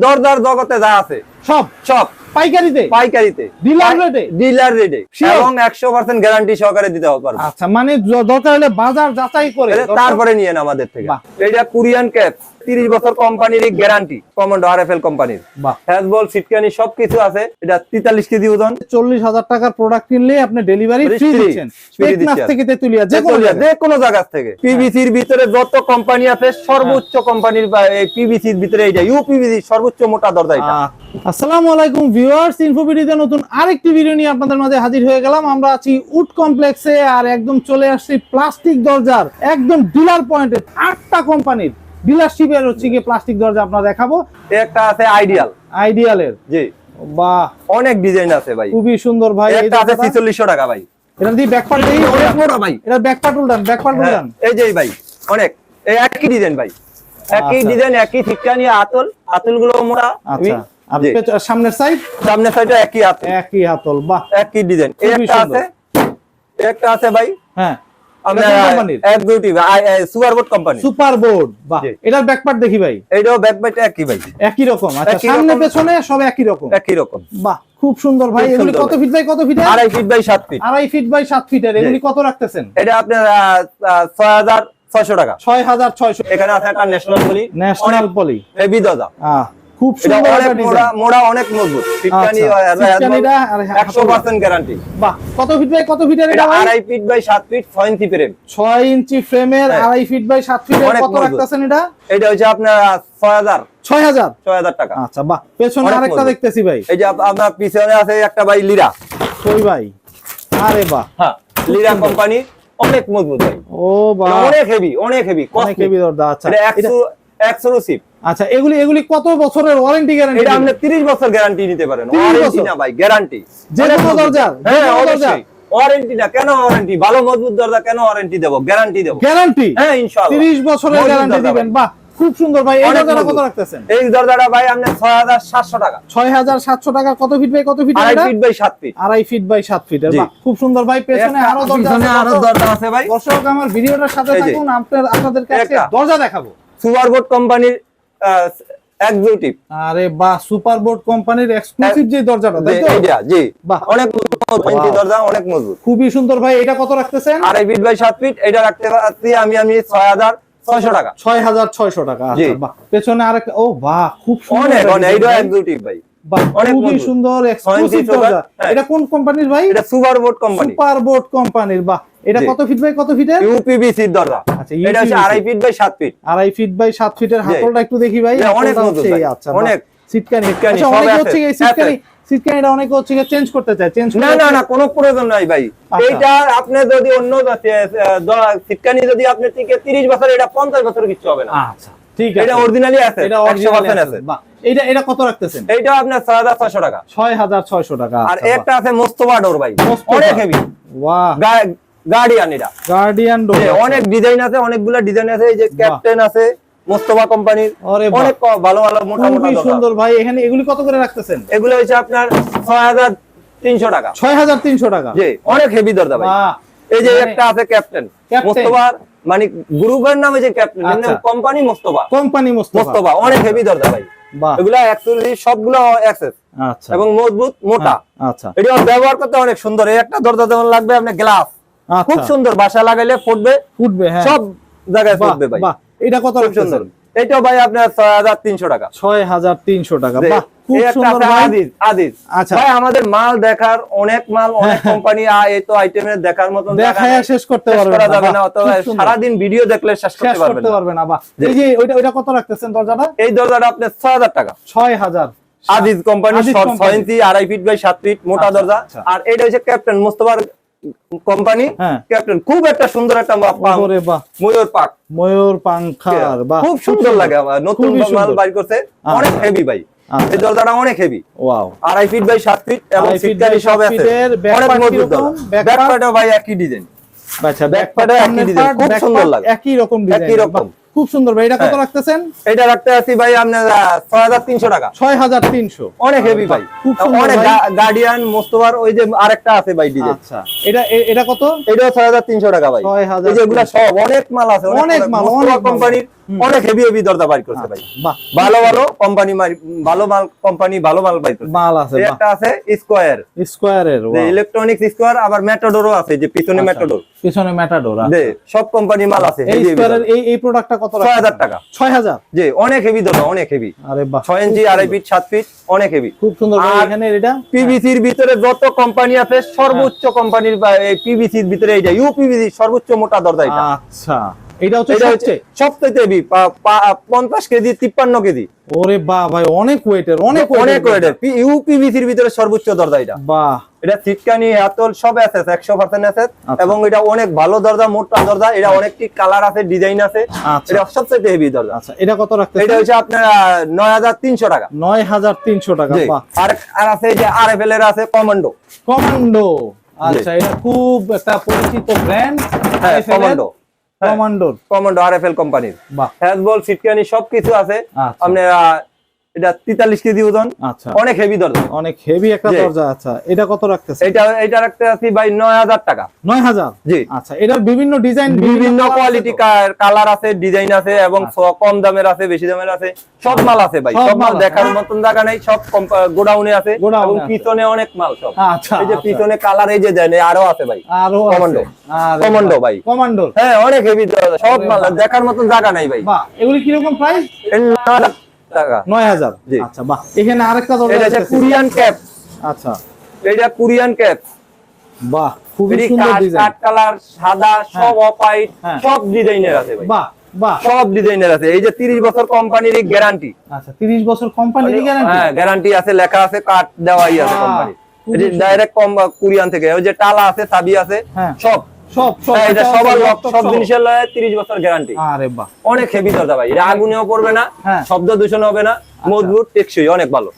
দরজার জগতে যা আছে সব। সব। পাইকারিতে? পাইকারিতে। ডিলার রেটে? এবং গ্যারান্টি সহকারে দিতে হবে আচ্ছা মানে দরকার হলে বাজার যাচাই করে তারপরে নিয়ে আমাদের থেকে। এটা কোরিয়ান ক্যাপ তিরিশ বছর কোম্পানির guarantee commando R F L কোম্পানির হ্যাজবল সিটকানি সবকিছু আছে। এটা তেতাল্লিশ কেজি ওজন। চল্লিশ হাজার টাকার প্রোডাক্ট কিনলে আপনি ডেলিভারি ফ্রি দিচ্ছেন। থেকে তেতুলিয়া যে কোনো যে। কোনো জায়গা থেকে। পিভিসির ভিতরে যত কোম্পানি আছে সর্বোচ্চ কোম্পানির পিভিসির ভিতরে এইটা ইউপিভিসি সর্বোচ্চ মোটা দরজা এটা। আসসালামু আলাইকুম ভিউয়ার্স ইনফোভিডিতে নতুন আরেকটি ভিডিও নিয়ে আপনাদের মাঝে হাজির হয়ে গেলাম। আমরা আছি উড কমপ্লেক্সে আর একদম চলে আসছি প্লাস্টিক দরজার একদম ডিলার পয়েন্টে আটটা কোম্পানির ডিলারশিপের হচ্ছে গিয়ে প্লাস্টিক দরজা আপনারা দেখাবো। একটা আছে আইডিয়াল আইডিয়ালের জি। বাহ। অনেক ডিজাইন আছে ভাই। খুবই সুন্দর ভাই একটা আছে দরজাটা। ছিচল্লিশশো টাকা ভাই। এটা দিয়ে ব্যাক পার্ট দেই অনেক মোটা ভাই। এটা ব্যাক পার্ট উল্টান ব্যাক পার্ট উল্টান এই যে ভাই অনেক। এই একই ডিজাইন ভাই। একই আচ্ছা। ডিজাইন একই ঠিকানি আতল। আতলগুলো মোটা আচ্ছা। সামনের সাইড সামনে সাইডে একই আতল। একই হাতল বাহ। একই ডিজাইন একটা আছে একটা আছে ভাই। হ্যাঁ। এক super board company super board বাহ এটার দেখি ভাই। এইটাও ব্যাক বাইটা একই ভাই। একই রকম আচ্ছা সামনে পেছনে সব একই রকম। একই রকম। বাহ খুব সুন্দর ভাই এগুলি কত ফিট বাই কত ফিট আড়াই ফিট বাই সাত ফিট আড়াই ফিট বাই সাত ফিটের এগুলি কত রাখতেছেন? এটা আপনার ছয় হাজার ছয়শো টাকা। ছয় হাজার ছয়শো। এখানে আছে একটা ন্যাশনাল বলি ন্যাশনাল পলি দরজা আহ খুব সুন্দর একটা ডিজাইন মোড়া অনেক মজবুত। ফিটকানি ফিটকানিটা আর একশো পার্সেন্ট গ্যারান্টি বাহ কত ফিট বাই কত ফিটের এটা এটা আড়াই ফিট বাই সাত ফিট ছয় ইঞ্চি ফ্রেম ছয় ইঞ্চি ফ্রেমের। আড়াই ফিট বাই সাত ফিটের কত মজবুত। এটা? এটা হচ্ছে আপনার ছয় হাজার। ছয় হাজার? ছয় হাজার টাকা। আচ্ছা বাহ। পেছনে আরেকটা দেখতেছি ভাই। এই যে আপনার পিছনে আছে একটা ভাই লিরা কই ভাই? আরে বাহ। হ্যাঁ লিরা কোম্পানি অনেক মজবুত ভাই। ও বাহ। অনেক হেভি অনেক হেভি অনেক হেভি দরজা আচ্ছা। এটা এক্সক্লুসিভ আচ্ছা এগুলি এগুলি কত বছরের ওয়ারেন্টি গ্যারান্টি এটা আপনি 30 বছর গ্যারান্টি নিতে পারেন। ওয়ারেন্টি না ভাই গ্যারান্টি যে কোনো? যে হ্যাঁ অবশ্যই। ওয়ারেন্টি না কেন ওয়ারেন্টি ভালো মজবুত দরজা কেন ওয়ারেন্টি দেব? গ্যারান্টি দেব। গ্যারান্টি হ্যাঁ ইনশাআল্লাহ। 30 বছরের গ্যারান্টি দিবেন। বাহ খুব সুন্দর ভাই। এই দরজাটা কত। রাখতেছেন? এই দরজাটা ভাই আপনি 6700 টাকা। 6700 টাকা। কত ফিট বাই কত ফিট আড়াই ফিট বাই 7 ফিট আড়াই ফিট বাই 7 ফিটের জি। বাহ খুব সুন্দর ভাই। পেছনে আরও দরজা আছে, আরও দরজা আছে ভাই। দর্শক আমার ভিডিওটার সাথে থাকুন। আপনার আপনাদেরকে আজকে। দরজা দেখাবো। সুপারবোর্ড কোম্পানির এক্সিকিউটিভ আরে বাহ সুপারবোর্ড কোম্পানির এক্সক্লুসিভ যে দরজাটা তাই তো? এইটা জি বাহ। অনেক মজবুত. দরজা অনেক মজবুত। খুবই সুন্দর। ভাই এটা কত রাখতেছেন? আড়াই ফিট বাই 7 ফিট এটা রাখতে পারছি আমি আমি 6600 টাকা। ছয় হাজার ছয়শো টাকা। আচ্ছা, বাহ। পেছনে আরেক ও বাহ খুব সুন্দর অনেক অনেক এইটা ভাই। এক্সিকিউটিভ ভাই। খুবই সুন্দর এক্সক্লুসিভ দরজা। হ্যাঁ। এটা কোন কোম্পানির ভাই? এটা সুপারবোর্ড কোম্পানি সুপার বোর্ড কোম্পানির বাহ। এটা কত ফিট বাই কত ফিটের ইউপিভিসি দরজা। আচ্ছা, এটা হচ্ছে আড়াই ফিট বাই সাত ফিট আড়াই ফিট বাই সাত ফিটের হাতলটা একটু দেখি ভাই। অনেক হাতলটা মজবুত হচ্ছে ভাই, এই, আচ্ছা অনেক। সিটকানি সিটকানি, আচ্ছা সব হচ্ছে এই সিটকানি সিটকানিটা অনেকে হচ্ছে চেঞ্জ করতে চায়। চেঞ্জ না না না কোনো প্রয়োজন নাই ভাই। এইটা আপনি যদি অন্য সিটকানি যদি আপনি থেকে 30 বছর এটা 50 বছর কিছু হবে না। আচ্ছা। ঠিক আছে। এটা অরিজিনালি আছে এটা 100% অরিজিনাল আছে। এটা এটা কত রাখতেছেন? এইটা আপনার 6600 টাকা। ছয় হাজার ছয়শো টাকা আর আচ্ছা, একটা আছে মোস্তফা ডোর ভাই অনেক হেভি বাহ। গার্ডিয়ান এটা। গার্ডিয়ান ডোর অনেক ডিজাইন আছে অনেকগুলা ডিজাইন আছে এই যে ক্যাপ্টেন আছে মোস্তফা কোম্পানির অনেক ভালো ভালো মোটা মোটা সুন্দর ভাই এখানে এগুলি কত করে রাখতেছেন? এগুলো হচ্ছে আপনার 6300 টাকা। ছয় হাজার তিনশো টাকা। জি অনেক হেভি দরজা ভাই। এই যে মানে- একটা আছে ক্যাপ্টেন ক্যাপ্টেন। মোস্তফার মানে গ্রুপের নামে যে ক্যাপ্টেন আচ্ছা। কোম্পানি মোস্তফা। কোম্পানি মোস্তফা। অনেক হেভি দরজা ভাই। বাহ। এগুলা অ্যাকচুয়ালি সবগুলো অ্যাক্সেস আচ্ছা। এবং মজবুত মোটা। হ্যাঁ, আচ্ছা। এটা ব্যবহার করতে অনেক সুন্দর। এই একটা দরজা যেমন লাগবে আপনার গ্লাস আচ্ছা। খুব সুন্দর। বাসা লাগাইলে ফুটবে। ফুটবে হ্যাঁ। সব জায়গায় বাহ ফুটবে ভাই। এটা কত সুন্দর। এটাও ভাই আপনার ছয় হাজার তিনশো টাকা। ছয় হাজার তিনশো টাকা। বাহ। খুব একটা সুন্দর আদিজ আদিজ। আচ্ছা। ভাই আমাদের মাল দেখার অনেক মাল অনেক কোম্পানি এই তো আইটেমের দেখার মতন দেখায় শেষ করতে পারবে না যাবে না অথবা সুন্দর। সারাদিন ভিডিও দেখলে শেষ শেষ করতে পারবেন করতে পারবে না বাহ। এই যে ওইটা ওইটা কত রাখতেছেন দরজাটা? এই দরজাটা আপনার ছয় হাজার টাকা। ছয় হাজার। কোম্পানি আজিজ ছয় ইঞ্চি আড়াই ফিট বাই সাত ফিট মোটা দরজা। আচ্ছা। আর এটা হচ্ছে ক্যাপ্টেন মোস্তফার কোম্পানি। ক্যাপ্টেন খুব একটা সুন্দর একটা ময়ূর পাক। ময়ূর পাংখার খুব সুন্দর লাগে আমার নতুন মাল। বাইর করছে। অনেক হেভি ভাই। এই দরজাটা অনেক হেভি ওয়াও আড়াই ফিট বাই সাত ফিট এবং সিটকারি সব আছে। অনেক মজবুত দরজা ভাই একই ডিজাইন আচ্ছা ব্যাক part একই design, খুব সুন্দর লাগে। একই রকম ডিজাইন একই রকম। খুব সুন্দর ভাই। এটা কত হ্যাঁ। রাখতেছেন? এটা রাখতে আছি ভাই আপনার টাকা। অনেক হেভি ভাই। খুব সুন্দর অনেক গার্ডিয়ান মোস্তফার ওই যে আরেকটা আছে ভাই ডিজাইন আচ্ছা। এটা এটা কত? হাজার তিনশো টাকা ভাই। 6,300 এই সব অনেক মাল আছে অনেক মাল, অনেক কোম্পানির অনেক হেভি হেভি দরজা বাইর করছে ভাই। ভালো ভালো কোম্পানি ভালো মাল কোম্পানি ভালো মাল বাইর করছে। মাল আছে একটা আছে স্কোয়ার স্কোয়ারের ইলেকট্রনিক্স স্কোয়ার আবার মেটাডোরও আছে যে পিছনে আচ্ছা। মেটাডোর পিছনে ম্যাটাডোর যে সব কোম্পানি মাল আছে এই স্কোয়ারের এই এই প্রোডাক্টটা কত ছয় হাজার টাকা। ছয় হাজার? যে অনেক হেভি দরজা অনেক হেভি আরে বাহ ছয় ইঞ্চি আড়াই ফিট সাত ফিট অনেক হেভি খুব সুন্দর ভাই, এখানে এটা? পিভিসির ভিতরে যত কোম্পানি আছে সর্বোচ্চ কোম্পানির এই পিভিসির ভিতরে এইটা ইউপিভিসি সর্বোচ্চ মোটা দরজা এটা। আচ্ছা। এটা হচ্ছে এটা হচ্ছে সবচেয়ে হেভি পঞ্চাশ কেজি তিপ্পান্ন কেজি। ওরে বাহ ভাই অনেক ওয়েটের অনেক অনেক ওয়েটের ইউপিভিসির ভিতরে সর্বোচ্চ দরজা এটা। বাহ। এটা সিটকানি সব আছে একশো পার্সেন্ট আছে আচ্ছা। এবং এটা অনেক ভালো দরজা মোটা দরজা। এটা অনেকটি কালার আছে ডিজাইন আছে। আচ্ছা। এটা সবচেয়ে হেভি দরজা। আচ্ছা এটা কত রাখতে এটা হচ্ছে আপনার নয় হাজার তিনশো টাকা। নয় হাজার তিনশো টাকা বাহ। আর আর আছে এই যে আর এফ এর আছে কমান্ডো কমান্ডো আচ্ছা এটা খুব একটা পরিচিত ব্র্যান্ড হ্যাঁ কমান্ডো কমান্ডোর কমান্ডো আর এফ এল কোম্পানির। হ্যাজবল সিটকানি সবকিছু আছে। আপনারা আপনার এটা তেতাল্লিশ কেজি ওজন। আচ্ছা। অনেক হেভি দরজা। অনেক হেভি একটা। দরজা আচ্ছা। এটা কত রাখতেছে এটা এটা রাখতে আছি ভাই নয় হাজার টাকা। নয় হাজার? জি। আচ্ছা এটার বিভিন্ন ডিজাইন বিভিন্ন কোয়ালিটি কালার আছে ডিজাইন আছে এবং কম দামের আছে বেশি দামের আছে। সব মাল আছে ভাই। সব মাল দেখার মতন জায়গা নেই সব গোডাউনে আছে এবং। পিছনে অনেক মাল সব। আচ্ছা এই যে আচ্ছা। পিছনে কালার এই যে দেন আরও আছে ভাই। আরও কমান্ডো। কমান্ডো ভাই। কমান্ডো হ্যাঁ অনেক হেভি সব মাল দেখার মতন জায়গা নাই ভাই। বাহ এগুলি কীরকম প্রাইস টাকা। জি। আচ্ছা বাহ। এখানে আরেকটা দরজা এটা হচ্ছে কোরিয়ান ক্যাপ আচ্ছা। এটা কোরিয়ান ক্যাপ বাহ খুবই সুন্দর ডিজাইন কাঠ কালার সাদা সব অপাইট হ্যাঁ। সব ডিজাইনের আছে ভাই। বাহ বাহ। সব ডিজাইনের আছে। এই যে 30 বছর কোম্পানির গ্যারান্টি আচ্ছা 30 বছর কোম্পানির গ্যারান্টি হ্যাঁ গ্যারান্টি আছে লেখা আছে কাঠ দেওয়াই আছে কোম্পানি। ডাইরেক্ট কুরিয়ান থেকে। ওই যে টালা আছে চাবি আছে হ্যাঁ। সব। সব সব এটা সবার লক সব, সব সব। জিনিসের লয় 30 বছর গ্যারান্টি আরে বাহ। অনেক হেভি দরজা ভাই এটা আগুনেও পড়বে না। শব্দ দূষণ হবে না মজবুত টেকসই অনেক ভালো।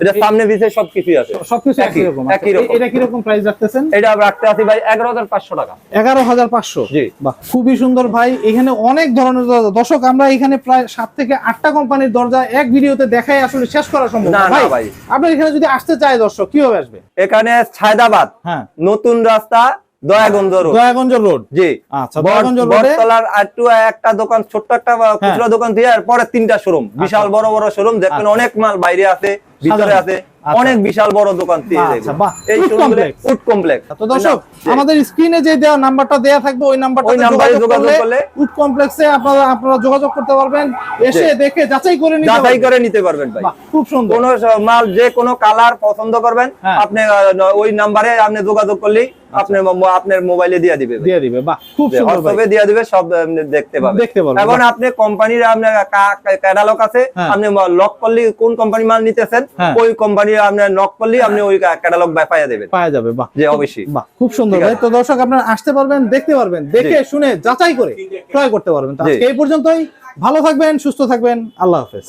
এটা সামনে পিছে সবকিছুই আছে। সবকিছু একই একই- রকম। একই রকম। এ- এটা কীরকম প্রাইস রাখতেছেন? এটা রাখতে আছি ভাই 11500 টাকা। এগারো হাজার পাঁচশো? জি। বাহ খুবই সুন্দর ভাই। এখানে অনেক ধরনের দরজা। দর্শক আমরা এখানে প্রায় সাত থেকে আটটা কোম্পানির দরজা এক ভিডিওতে দেখাই আসলে শেষ করা সম্ভব না, ভাই। আপনার এখানে যদি আসতে চায় দর্শক কীভাবে আসবে? এখানে ছায়দাবাদ হ্যাঁ। নতুন রাস্তা দয়াগঞ্জ রোড। দয়াগঞ্জ রোড? জি। আচ্ছা দয়াগঞ্জ রোডে? বটতলার একটু একটা দোকান ছোট্ট একটা খুচরা দোকান দিয়ে পরে তিনটা শোরুম। বিশাল বড় বড় শোরুম। দেখবেন আচ্ছা। অনেক মাল বাইরে আছে ভিতরে আছে। আচ্ছা। অনেক বিশাল বড় দোকান আচ্ছা। ফুড কমপ্লেক্স তো দর্শক আমাদের স্ক্রিনে যে দেওয়া নাম্বারটা দেওয়া থাকবে ওই নাম্বারটা যোগাযোগ করলে কমপ্লেক্সে আপনারা আপনারা যোগাযোগ করতে পারবেন। এসে দেখে যাচাই করে নিতে যাচাই করে নিতে পারবেন ভাই। খুব সুন্দর। কোন মাল যে কোনো কালার পছন্দ করবেন হ্যাঁ। আপনি ওই নাম্বারে আপনি যোগাযোগ করলেই আপনি আপনার মোবাইলে দিয়ে দিবে দিয়ে দিবে বাহ খুব সুন্দর ভাই। দিয়ে দিবে সব দেখতে পাবেন। দেখতে এখন আপনি কোম্পানির আপনার ক্যাটালগ আছে হ্যাঁ। আপনি লক করলে কোন কোম্পানি মাল নিতেছেন হ্যাঁ। ওই আপনার নক করলে আপনি ওই ক্যাটালগ দেবেন। পাওয়া যাবে বাহ। যে অবশ্যই। বাহ খুব সুন্দর। ভাই তো দর্শক আপনারা আসতে পারবেন দেখতে পারবেন দেখে শুনে যাচাই করে ক্রয় করতে পারবেন। আজকে এই পর্যন্তই। ভালো থাকবেন সুস্থ থাকবেন। আল্লাহ হাফেজ।